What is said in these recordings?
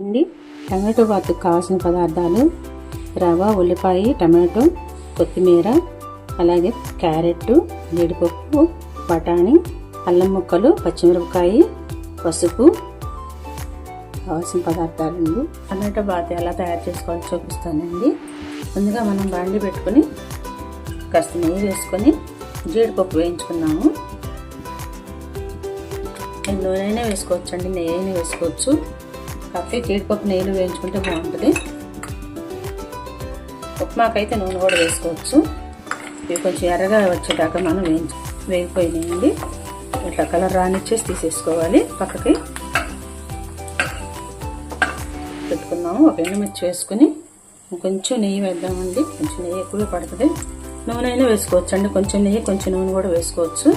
అండి టమాటో బాత్కి కావాల్సిన పదార్థాలు రవ ఉల్లిపాయ టమాటో కొత్తిమీర అలాగే క్యారెట్ జీడిపప్పు బఠానీ అల్లం ముక్కలు పచ్చిమిరపకాయ పసుపు కావాల్సిన పదార్థాలండి. టమాటో బాత్ ఎలా తయారు చేసుకోవాలో చూపిస్తానండి. ముందుగా మనం బాండి పెట్టుకొని కాస్త నెయ్యి వేసుకొని జీడిపప్పు వేయించుకున్నాము. నూనె వేసుకోవచ్చు అండి నెయ్యి అయినా వేసుకోవచ్చు. కాకపోతే జీడిపప్పు నెయ్యిలో వేయించుకుంటే బాగుంటుంది. ఉప్మాకైతే నూనె కూడా వేసుకోవచ్చు. ఇవి కొంచెం ఎర్రగా వచ్చేదాకా మనం వేయించు వేగిపోయినాయండి. ఇట్లా కలర్ రానిచ్చేసి తీసేసుకోవాలి పక్కకి. పెట్టుకున్నాము ఒక ఎండుమిర్చి వేసుకుని కొంచెం నెయ్యి వేద్దామండి. కొంచెం నెయ్యి ఎక్కువ పడుతుంది. నూనె అయినా వేసుకోవచ్చు అండి. కొంచెం నెయ్యి కొంచెం నూనె కూడా వేసుకోవచ్చు.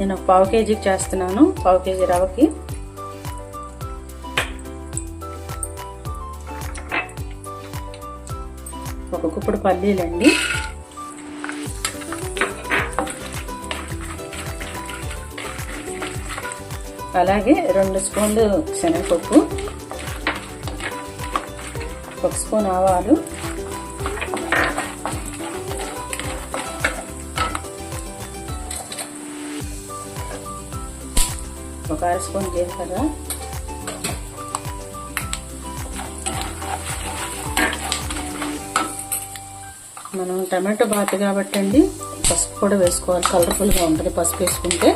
నేను ఒక పావు కేజీకి చేస్తున్నాను. పావు కేజీ రవ్వకి ఒక కుప్పుడు పల్లీలండి. అలాగే రెండు స్పూన్లు శనగపప్పు. ఒక స్పూన్ ఆవాలు. ఒక అర స్పూన్ జీలకర్ర. మనం టమాటో బాత్ కాబట్టి అండి పసుపు కూడా వేసుకోవాలి. కలర్ఫుల్గా ఉంటుంది పసుపు వేసుకుంటే.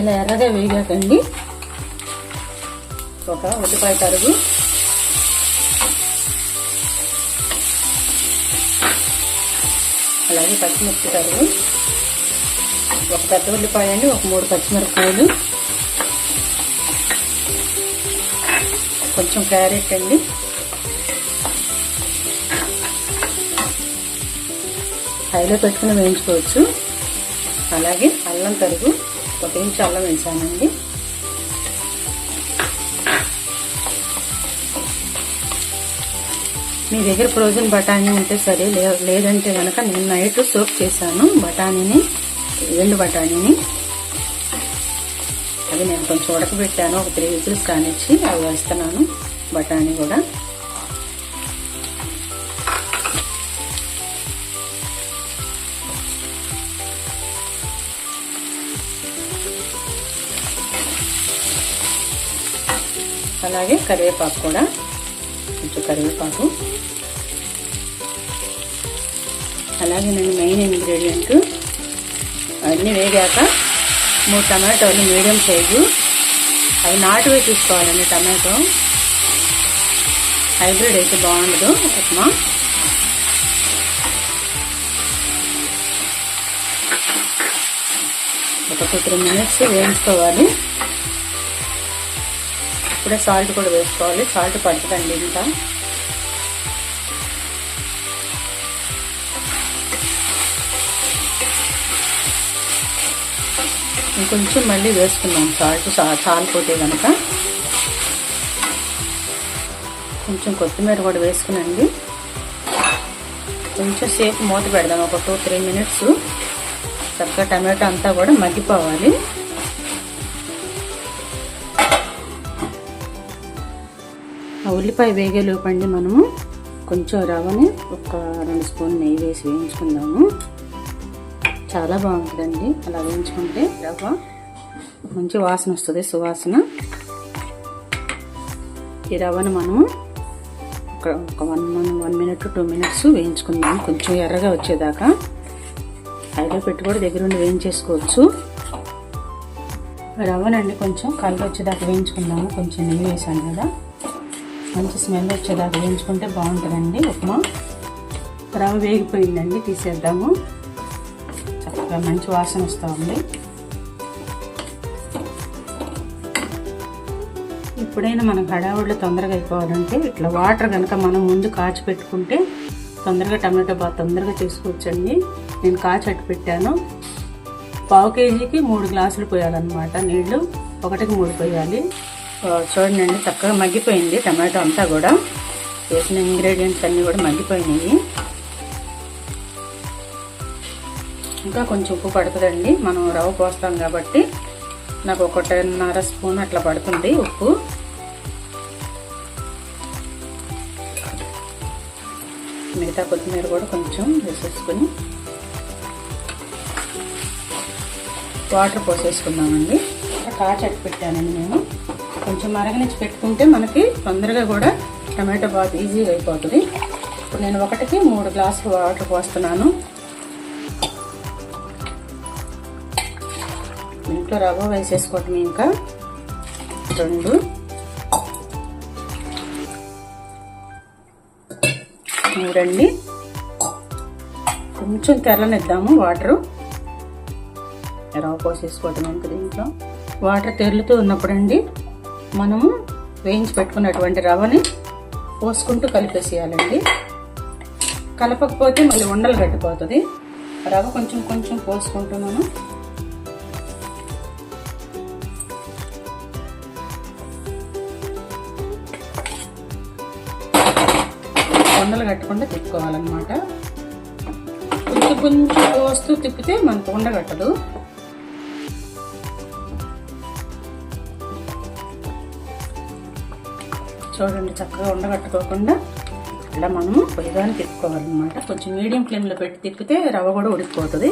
ఇలా ఎర్రగా వేగాకండి. ఒక ఉల్లిపాయ తరుగు. అలాగే పచ్చిమిర్చి తరుగు. ఒక పెద్ద ఉల్లిపాయ అండి ఒక మూడు పచ్చిమిరపకాయలు. కొంచెం క్యారెట్ అండి. హైలో పెట్టుకుని వేయించుకోవచ్చు. అలాగే అల్లం తరుగు ఒక ఇంచు అల్లం వేసానండి మీ దగ్గర ఫ్రోజన్ బఠానీ ఉంటే సరే లేదంటే కనుక నేను నైట్ సోప్ చేశాను బఠానీని ఎండు బఠానీని. అది నేను కొంచెం ఉడకబెట్టాను ఒక త్రీ విజిల్స్ కానిచ్చి అవి వేస్తున్నాను బఠానీ కూడా. అలాగే కరివేపాకు కూడా కొంచెం కరివేపాకు. అలాగే నేను మెయిన్ ఇంగ్రీడియంట్ అన్నీ వేగాక మూడు టమాటోలు మీడియం సైజు అవి నాటువే తీసుకోవాలండి టమాటో. హైబ్రిడ్ అయితే బాగుండదు ఉప్మా. ఒక టూ త్రీ మినిట్స్ వేయించుకోవాలి. ఇప్పుడే సాల్ట్ కూడా వేసుకోవాలి. సాల్ట్ పడుతుందండి ఇంకా. ఇంకొంచెం మళ్ళీ వేసుకున్నాం సాల్ట్ చాలిపోతే కనుక కొంచెం కొత్తిమీర కూడా వేసుకునండి. కొంచెం సేపు మూత పెడదాం. ఒక టూ త్రీ మినిట్స్. చక్కగా టమాటో అంతా కూడా మగ్గిపోవాలి. ఆ ఉల్లిపాయ వేగేలోపండి మనము కొంచెం రవ్వని ఒక రెండు స్పూన్ నెయ్యి వేసి వేయించుకుందాము. చాలా బాగుంటుందండి. అలా వేయించుకుంటే రవ్వ మంచి వాసన వస్తుంది సువాసన. ఈ రవ్వను మనము ఒక ఒక one one minute two minutes వేయించుకుందాం కొంచెం ఎర్రగా వచ్చేదాకా ఐలో పెట్టి కూడా దగ్గర ఉండి వేయించేసుకోవచ్చు. రవ్వనండి కొంచెం కళ్ళు వచ్చేదాకా వేయించుకుందాము. కొంచెం నెయ్యి వేసాను కదా. మంచి స్మెల్ వచ్చేదాకా వేయించుకుంటే బాగుంటుందండి ఉప్మా. రవ్వ వేగిపోయిందండి తీసేద్దాము. చక్కగా మంచి వాసన వస్తూ ఉంది. ఎప్పుడైనా మనకు హడావుడిలో తొందరగా అయిపోవాలంటే ఇట్లా వాటర్ కనుక మనం ముందు కాచి పెట్టుకుంటే తొందరగా టమాటో బాగా తొందరగా చేసుకోవచ్చండి. నేను కాచి అట్టు పెట్టాను. పావు కేజీకి మూడు గ్లాసులు పోయాలన్నమాట నీళ్ళు. ఒకటికి మూడు పోయాలి. చూడండి చక్కగా మగ్గిపోయింది టమాటో అంతా కూడా. వేసిన ఇంగ్రీడియంట్స్ అన్నీ కూడా మగ్గిపోయినాయి. ఇంకా కొంచెం ఉప్పు పడుతుందండి. మనం రవ్వ పోస్తాం కాబట్టి నాకు ఒకటిన్నర స్పూన్ అట్లా పడుతుంది ఉప్పు. మిగతా కొత్తిమీర కూడా కొంచెం వేసేసుకొని వాటర్ పోసేసుకుందామండి. కాచట్టు పెట్టానండి నేను. కొంచెం మరగనిచ్చి పెట్టుకుంటే మనకి తొందరగా కూడా టమాటో బాత్ ఈజీగా అయిపోతుంది. ఇప్పుడు నేను ఒకటికి మూడు గ్లాసులు వాటర్ పోస్తున్నాను. ఇంట్లో రవ్వ వేసేసుకోవటం ఇంకా. రెండు. మూడండి. కొంచెం తెల్లనిద్దాము వాటరు. రవ్వ పోసేసుకోవటం ఇంకా దీంట్లో. వాటర్ తెరులుతూ ఉన్నప్పుడండి మనము వేయించి పెట్టుకున్నటువంటి రవ్వని పోసుకుంటూ కలిపేసేయాలండి. కలపకపోతే మళ్ళీ ఉండలు గట్టిపోతుంది. రవ్వ కొంచెం కొంచెం పోసుకుంటూ మనం ఉండలు కట్టకుండా తిప్పుకోవాలన్నమాట. కొంచెం కొంచెం పోస్తూ తిప్పితే మనకు ఉండగట్టదు చూడండి చక్కగా ఉండగట్టుకోకుండా ఇలా మనము పొయ్యిగానే తిప్పుకోవాలన్నమాట. కొంచెం మీడియం ఫ్లేమ్లో పెట్టి తిప్పితే రవ్వ కూడా ఉడికిపోతుంది.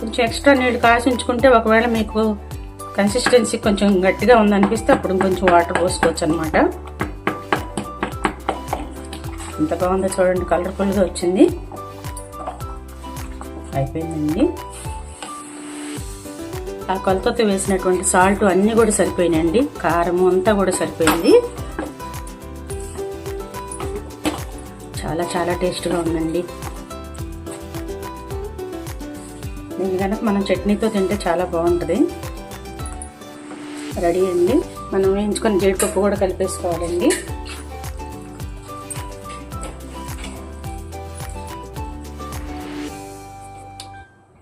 కొంచెం ఎక్స్ట్రా నీళ్ళు కాసి ఉంచుకుంటే ఒకవేళ మీకు కన్సిస్టెన్సీ కొంచెం గట్టిగా ఉందనిపిస్తే అప్పుడు కొంచెం వాటర్ పోసుకోవచ్చు అనమాట ఎంత బాగుందో చూడండి కలర్ఫుల్గా వచ్చింది. అయిపోయిందండి. ఆ కొలతతో వేసినటువంటి సాల్ట్ అన్నీ కూడా సరిపోయినాయండి. కారం అంతా కూడా సరిపోయింది. చాలా చాలా టేస్ట్గా ఉందండి. దీన్ని కనుక మనం చట్నీతో తింటే చాలా బాగుంటుంది. రెడీ అండి. మనం వేయించుకొని జీడిపప్పు కూడా కలిపేసుకోవాలండి.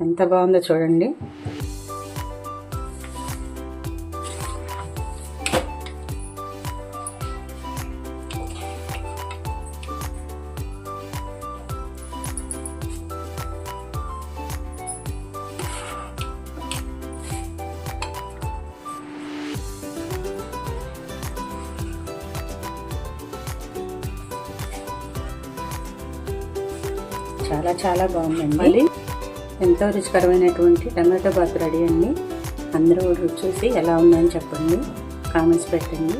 ఎంత బాగుందో చూడండి. చాలా చాలా బాగుందండి. మళ్ళీ ఎంతో రుచికరమైనటువంటి టమాటో బాత్ రెడీ అండి. అందరూ రుచి చూసి ఎలా ఉందని చెప్పండి. కామెంట్స్ పెట్టండి.